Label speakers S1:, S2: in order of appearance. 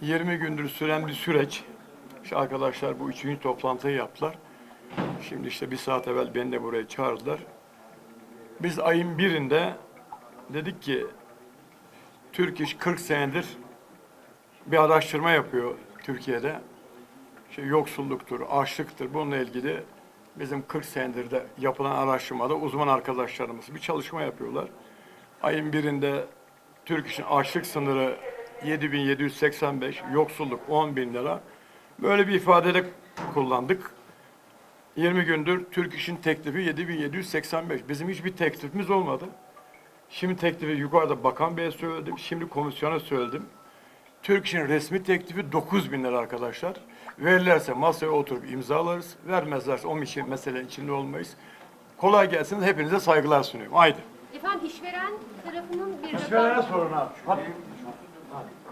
S1: 20 gündür süren bir süreç. İşte arkadaşlar bu üçüncü toplantıyı yaptılar. Şimdi işte bir saat evvel beni de buraya çağırdılar. Biz ayın birinde dedik ki Türk İş 40 senedir bir araştırma yapıyor Türkiye'de. İşte yoksulluktur, açlıktır bununla ilgili bizim 40 senedir de yapılan araştırmada uzman arkadaşlarımız bir çalışma yapıyorlar. Ayın birinde Türk İş'in açlık sınırı 7785, yoksulluk 10 bin lira. Böyle bir ifadede kullandık. 20 gündür Türk İş'in teklifi 7785. Bizim hiçbir teklifimiz olmadı. Şimdi teklifi yukarıda Bakan Bey'e söyledim. Şimdi komisyona söyledim. Türk İş'in resmi teklifi 9 bin lira arkadaşlar. Verirlerse masaya oturup imzalarız. Vermezlerse o işin meselenin içinde olmayız. Kolay gelsin. Hepinize saygılar sunuyorum. Haydi.
S2: Efendim işveren tarafının bir
S1: İşverene sorun abi. Hadi. God.